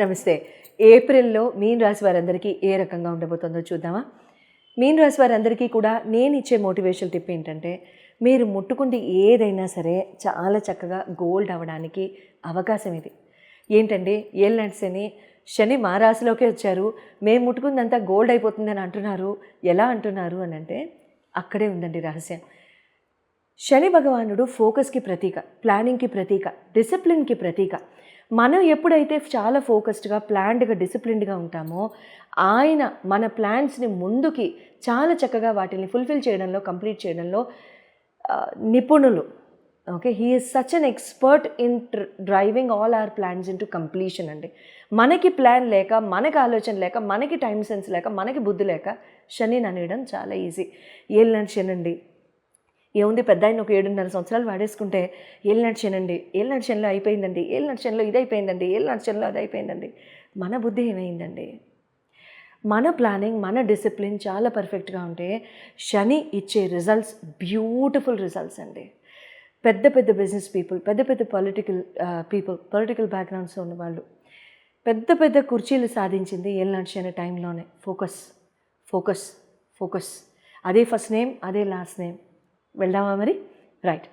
నమస్తే. ఏప్రిల్లో మీన్ రాశి వారందరికీ ఏ రకంగా ఉండబోతుందో చూద్దామా? మీన్ రాశి వారందరికీ కూడా నేను ఇచ్చే మోటివేషన్ టిప్ ఏంటంటే మీరు ముట్టుకుంది ఏదైనా సరే చాలా చక్కగా గోల్డ్ అవ్వడానికి అవకాశం ఇది. ఏంటండి ఏళ్ళంటి శని శని మా రాశిలోకే వచ్చారు. మేము ముట్టుకుందంతా గోల్డ్ అయిపోతుందని అంటున్నారు. ఎలా అంటున్నారు అని అంటే అక్కడే ఉందండి రహస్యం. శని భగవానుడు ఫోకస్కి ప్రతీక ప్లానింగ్కి ప్రతీక డిసిప్లిన్కి ప్రతీక. మనం ఎప్పుడైతే చాలా ఫోకస్డ్గా ప్లాన్డ్గా డిసిప్లిన్డ్గా ఉంటామో ఆయన మన ప్లాన్స్ని ముందుకి చాలా చక్కగా వాటిని ఫుల్ఫిల్ చేయడంలో కంప్లీట్ చేయడంలో నిపుణులు. Okay? He is such an expert in driving all our plans in to completion అండి. మనకి ప్లాన్ లేక మనకి ఆలోచన లేక మనకి టైం సెన్స్ లేక మనకి బుద్ధి లేక శని అనేయడం చాలా ఈజీ. ఏళ్ళని శనండి. ఏముంది? పెద్ద ఆయన ఒక ఏడున్నర సంవత్సరాలు వాడేసుకుంటే ఏళ్ళు నడిచానండి ఏళ్ళు నడిచనలో అయిపోయిందండి ఏళ్ళు నడిచనలో ఇది అయిపోయిందండి ఏళ్ళు నడిచనలో అది అయిపోయిందండి. మన బుద్ధి ఏమైందండి? మన ప్లానింగ్ మన డిసిప్లిన్ చాలా పర్ఫెక్ట్గా ఉంటే శని ఇచ్చే రిజల్ట్స్ బ్యూటిఫుల్ రిజల్ట్స్ అండి. పెద్ద పెద్ద బిజినెస్ పీపుల్ పెద్ద పెద్ద పొలిటికల్ పీపుల్ పొలిటికల్ బ్యాక్గ్రౌండ్స్ ఉన్న వాళ్ళు పెద్ద పెద్ద కుర్చీలు సాధించింది ఏళ్ళనాటి శని టైంలోనే. Focus focus focus. అదే ఫస్ట్ నేమ్ అదే లాస్ట్ నేమ్. వెళ్దామా మరి? రైట్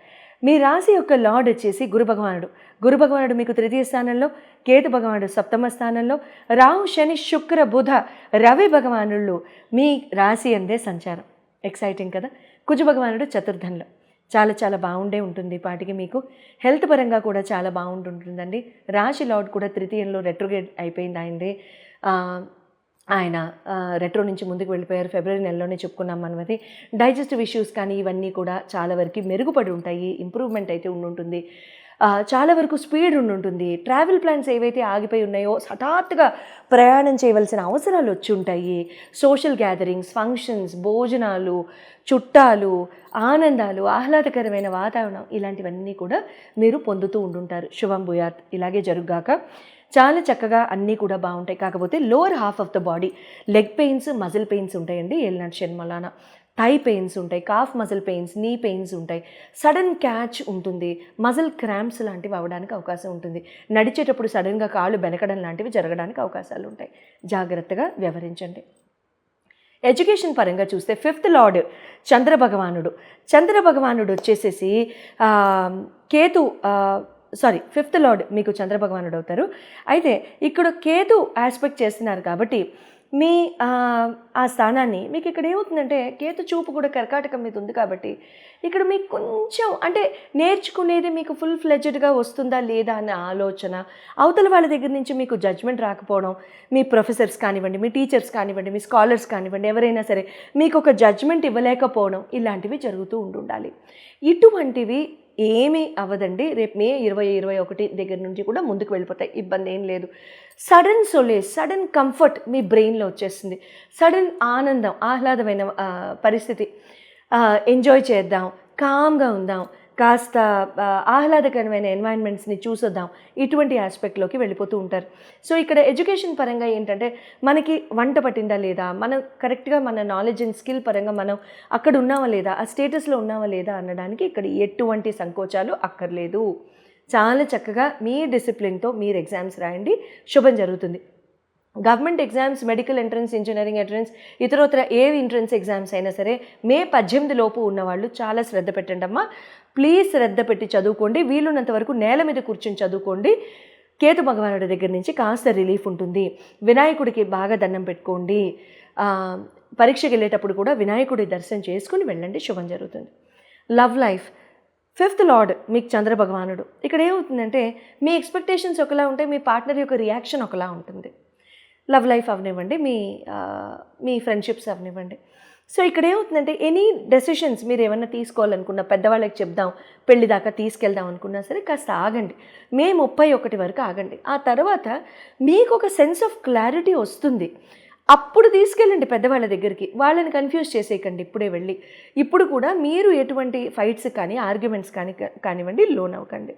మీ రాశి యొక్క లార్డ్ వచ్చేసి గురు భగవానుడు. గురు భగవానుడు మీకు తృతీయ స్థానంలో కేతు భగవానుడు సప్తమ స్థానంలో రాహు శని శుక్ర బుధ రవి భగవానుళ్ళు మీ రాశి అందే సంచారం. ఎక్సైటింగ్ కదా? కుజ భగవానుడు చతుర్థంలో. చాలా చాలా బాగుండే ఉంటుంది పాటికి మీకు. హెల్త్ పరంగా కూడా చాలా బాగుంటుంటుందండి. రాశి లార్డ్ కూడా తృతీయంలో రెట్రోగేట్ అయిపోయింది ఆయనది. ఆయన రెట్రో నుంచి ముందుకు వెళ్ళిపోయారు. ఫిబ్రవరి నెలలోనే చెప్పుకున్నాం మనం అది. డైజెస్టివ్ ఇష్యూస్ కానీ ఇవన్నీ కూడా చాలా వరకు మెరుగుపడి ఉంటాయి. ఇంప్రూవ్మెంట్ అయితే ఉండుంటుంది. చాలా వరకు స్పీడ్ ఉండుంటుంది. ట్రావెల్ ప్లాన్స్ ఏవైతే ఆగిపోయి ఉన్నాయో హఠాత్తుగా ప్రయాణం చేయవలసిన అవసరాలు వచ్చి ఉంటాయి. సోషల్ గ్యాదరింగ్స్ ఫంక్షన్స్ భోజనాలు చుట్టాలు ఆనందాలు ఆహ్లాదకరమైన వాతావరణం ఇలాంటివన్నీ కూడా మీరు పొందుతూ ఉండుంటారు. శుభం భూయాత్. ఇలాగే జరుగుగాక. చాలా చక్కగా అన్నీ కూడా బాగుంటాయి. కాకపోతే lower half of the body leg pains muscle pains ఉంటాయండి ఎల్నాడు షణ్మలాన. థై పెయిన్స్ ఉంటాయి calf muscle pains knee pains ఉంటాయి. సడన్ క్యాచ్ ఉంటుంది. మజిల్ క్రాంప్స్ లాంటివి అవ్వడానికి అవకాశం ఉంటుంది. నడిచేటప్పుడు సడన్గా కాళ్ళు బెనకడం లాంటివి జరగడానికి అవకాశాలు ఉంటాయి. జాగ్రత్తగా వ్యవహరించండి. ఎడ్యుకేషన్ పరంగా చూస్తే ఫిఫ్త్ లార్డ్ చంద్రభగవానుడు. చంద్రభగవానుడు వచ్చేసేసి కేతు సారీ ఫిఫ్త్ లార్డ్ మీకు చంద్రభగవానుడు అవుతారు అయితే ఇక్కడ కేతు ఆస్పెక్ట్ చేస్తున్నారు కాబట్టి మీ ఆ, స్థానాన్ని మీకు ఇక్కడ ఏమవుతుందంటే కేతు చూపు కూడా కర్కాటకం మీద ఉంది కాబట్టి ఇక్కడ మీకు కొంచెం అంటే నేర్చుకునేది మీకు ఫుల్ ఫ్లెడ్జ్డ్గా వస్తుందా లేదా అనే ఆలోచన అవతల వాళ్ళ దగ్గర నుంచి మీకు జడ్జ్మెంట్ రాకపోవడం మీ ప్రొఫెసర్స్ కానివ్వండి మీ టీచర్స్ కానివ్వండి మీ స్కాలర్స్ కానివ్వండి ఎవరైనా సరే మీకు ఒక జడ్జ్మెంట్ ఇవ్వలేకపోవడం ఇలాంటివి జరుగుతూ ఉండాలి ఇటువంటివి ఏమీ అవ్వదండి. రేపు మే ఇరవై ఇరవై ఒకటి దగ్గర నుంచి కూడా ముందుకు వెళ్ళిపోతాయి. ఇబ్బంది ఏం లేదు. సడన్ సొలే సడన్ కంఫర్ట్ మీ బ్రెయిన్లో వచ్చేస్తుంది. సడన్ ఆనందం ఆహ్లాదమైన పరిస్థితి. ఎంజాయ్ చేద్దాం కామ్గా ఉందాం. కాస్త ఆహ్లాదకరమైన ఎన్వైరన్మెంట్స్ని చూసొద్దాం. ఇటువంటి ఆస్పెక్ట్లోకి వెళ్ళిపోతూ ఉంటారు. సో ఇక్కడ ఎడ్యుకేషన్ పరంగా ఏంటంటే మనకి వంట పట్టిందా లేదా? మనం కరెక్ట్గా మన నాలెడ్జ్ అండ్ స్కిల్ పరంగా మనం అక్కడ ఉన్నావా లేదా? ఆ స్టేటస్లో ఉన్నావా లేదా? అనడానికి ఇక్కడ ఎటువంటి సంకోచాలు అక్కర్లేదు. చాలా చక్కగా మీ డిసిప్లిన్తో మీరు ఎగ్జామ్స్ రాయండి. శుభం జరుగుతుంది. Government exams medical entrance engineering entrance ఇతరత్ర ఏ ఎంట్రన్స్ ఎగ్జామ్స్ అయినా సరే మే పద్దెనిమిది లోపు ఉన్నవాళ్ళు చాలా శ్రద్ధ పెట్టండి అమ్మా. ప్లీజ్ శ్రద్ధ పెట్టి చదువుకోండి. వీలున్నంత వరకు నేల మీద కూర్చొని చదువుకోండి. కేతు భగవానుడి దగ్గర నుంచి కాస్త రిలీఫ్ ఉంటుంది. వినాయకుడికి బాగా దండం పెట్టుకోండి. పరీక్షకి వెళ్ళేటప్పుడు కూడా వినాయకుడి దర్శనం చేసుకుని వెళ్ళండి. శుభం జరుగుతుంది. Love life. ఫిఫ్త్ లార్డ్ మీకు చంద్ర భగవానుడు. ఇక్కడ ఏమవుతుందంటే మీ ఎక్స్పెక్టేషన్స్ ఒకలా ఉంటాయి మీ పార్ట్నర్ యొక్క రియాక్షన్ ఒకలా ఉంటుంది. లవ్ లైఫ్ అవనివ్వండి మీ మీ ఫ్రెండ్షిప్స్ అవనివ్వండి. సో ఇక్కడ ఏమవుతుందంటే ఎనీ డెసిషన్స్ మీరు ఏమన్నా తీసుకోవాలనుకున్నా పెద్దవాళ్ళకి చెప్దాం పెళ్ళి దాకా తీసుకెళ్దాం అనుకున్నా సరే కాస్త ఆగండి. మే ముప్పై ఒకటి వరకు ఆగండి. ఆ తర్వాత మీకు ఒక సెన్స్ ఆఫ్ క్లారిటీ వస్తుంది. అప్పుడు తీసుకెళ్ళండి పెద్దవాళ్ళ దగ్గరికి. వాళ్ళని కన్ఫ్యూజ్ చేసేయకండి ఇప్పుడే వెళ్ళి. ఇప్పుడు కూడా మీరు ఎటువంటి ఫైట్స్ కానీ ఆర్గ్యుమెంట్స్ కానీ కానివ్వండి లోన్ అవ్వకండి.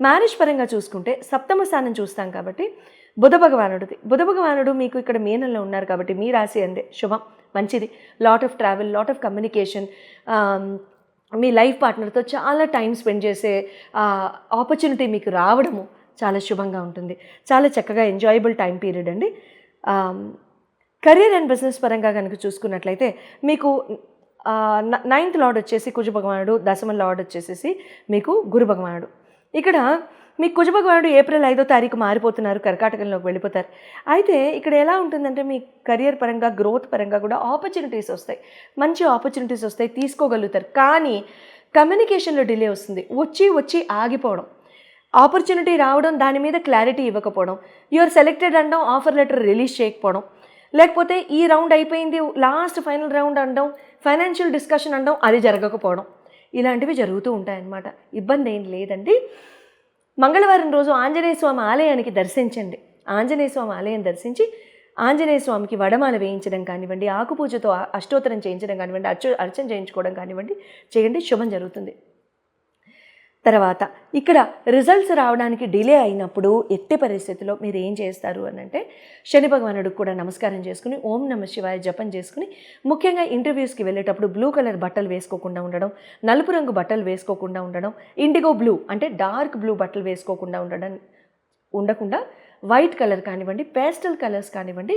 మ్యారేజ్ పరంగా చూసుకుంటే సప్తమ స్థానం చూస్తాం కాబట్టి బుధ భగవానుడిది బుధ భగవానుడు మీకు ఇక్కడ మీనంలో ఉన్నారు కాబట్టి మీ రాశి అందే శుభం మంచిది. Lot of travel lot of communication me life పార్ట్నర్తో చాలా టైం స్పెండ్ చేసే ఆపర్చునిటీ మీకు రావడము చాలా శుభంగా ఉంటుంది. చాలా చక్కగా ఎంజాయబుల్ టైం పీరియడ్ అండి. కెరీర్ అండ్ బిజినెస్ పరంగా కనుక చూసుకున్నట్లయితే మీకు నైన్త్ లార్డ్ వచ్చేసి కుజ భగవానుడు దశమ లార్డ్ వచ్చేసేసి మీకు గురు భగవానుడు. ఇక్కడ మీ కుజభగవానుడు ఏప్రిల్ ఐదో తారీఖు మారిపోతున్నారు కర్కాటకంలోకి వెళ్ళిపోతారు. అయితే ఇక్కడ ఎలా ఉంటుందంటే మీ కెరియర్ పరంగా గ్రోత్ పరంగా కూడా ఆపర్చునిటీస్ వస్తాయి. మంచి ఆపర్చునిటీస్ వస్తాయి తీసుకోగలుగుతారు. కానీ కమ్యూనికేషన్లో డిలే వస్తుంది. వచ్చి వచ్చి ఆగిపోవడం. ఆపర్చునిటీ రావడం దాని మీద క్లారిటీ ఇవ్వకపోవడం. యూఆర్ సెలెక్టెడ్ అనడం ఆఫర్ లెటర్ రిలీజ్ చేయకపోవడం. లేకపోతే ఈ రౌండ్ అయిపోయింది లాస్ట్ ఫైనల్ రౌండ్ అనడం ఫైనాన్షియల్ డిస్కషన్ అనడం అది జరగకపోవడం. ఇలాంటివి జరుగుతూ ఉంటాయన్నమాట. ఇబ్బంది ఏం లేదండి. మంగళవారం రోజు ఆంజనేయ స్వామి ఆలయానికి దర్శించండి. ఆంజనేయ స్వామి ఆలయం దర్శించి ఆంజనేయ స్వామికి వడమాల వేయించడం కానివ్వండి ఆకుపూజతో అష్టోత్తరం చేయించడం కానివ్వండి అర్చ అర్చన చేయించుకోవడం కానివ్వండి చేయండి శుభం జరుగుతుంది. తర్వాత ఇక్కడ రిజల్ట్స్ రావడానికి డిలే అయినప్పుడు ఎట్టి పరిస్థితిలో మీరు ఏం చేస్తారు అని అంటే శని భగవానుడికి కూడా నమస్కారం చేసుకుని ఓం నమ శివాయ జపం చేసుకుని ముఖ్యంగా ఇంటర్వ్యూస్కి వెళ్ళేటప్పుడు బ్లూ కలర్ బట్టలు వేసుకోకుండా ఉండడం నలుపు రంగు బట్టలు వేసుకోకుండా ఉండడం ఇండిగో బ్లూ అంటే డార్క్ బ్లూ బట్టలు వేసుకోకుండా ఉండడం ఉండకుండా వైట్ కలర్ కానివ్వండి పేస్టల్ కలర్స్ కానివ్వండి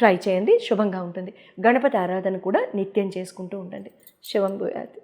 ట్రై చేయండి శుభంగా ఉంటుంది. గణపతి ఆరాధన కూడా నిత్యం చేసుకుంటూ ఉండండి. శివం భూయాతి.